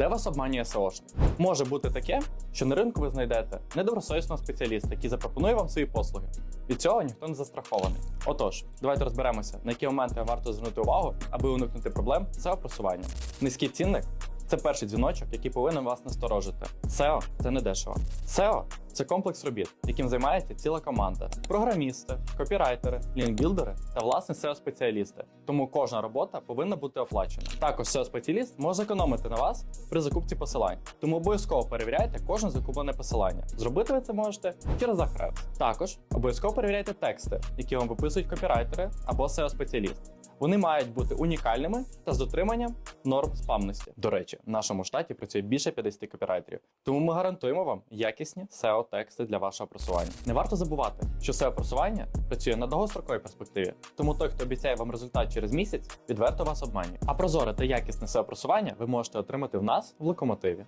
Де вас обманює СОшник. Може бути таке, що на ринку ви знайдете недобросовісного спеціаліста, який запропонує вам свої послуги. Від цього ніхто не застрахований. Отож, давайте розберемося, на які моменти варто звернути увагу, аби уникнути проблем з опросування. Низький цінник це перший дзвіночок, який повинен вас насторожити. SEO – це не дешево. SEO – це комплекс робіт, яким займається ціла команда: програмісти, копірайтери, лінкбілдери та власне SEO-спеціалісти. Тому кожна робота повинна бути оплачена. Також SEO-спеціаліст може економити на вас при закупці посилань. Тому обов'язково перевіряйте кожне закуплене посилання. Зробити ви це можете через Ahrefs. Також обов'язково перевіряйте тексти, які вам виписують копірайтери або SEO-спеціаліст. Вони мають бути унікальними та з дотриманням норм спамності. До речі, в нашому штаті працює більше 50 копірайтерів, тому ми гарантуємо вам якісні SEO тексти для вашого просування. Не варто забувати, що SEO просування працює на довгостроковій перспективі, тому той, хто обіцяє вам результат через місяць, відверто вас обманює. А прозоре та якісне SEO просування ви можете отримати в нас в локомотиві.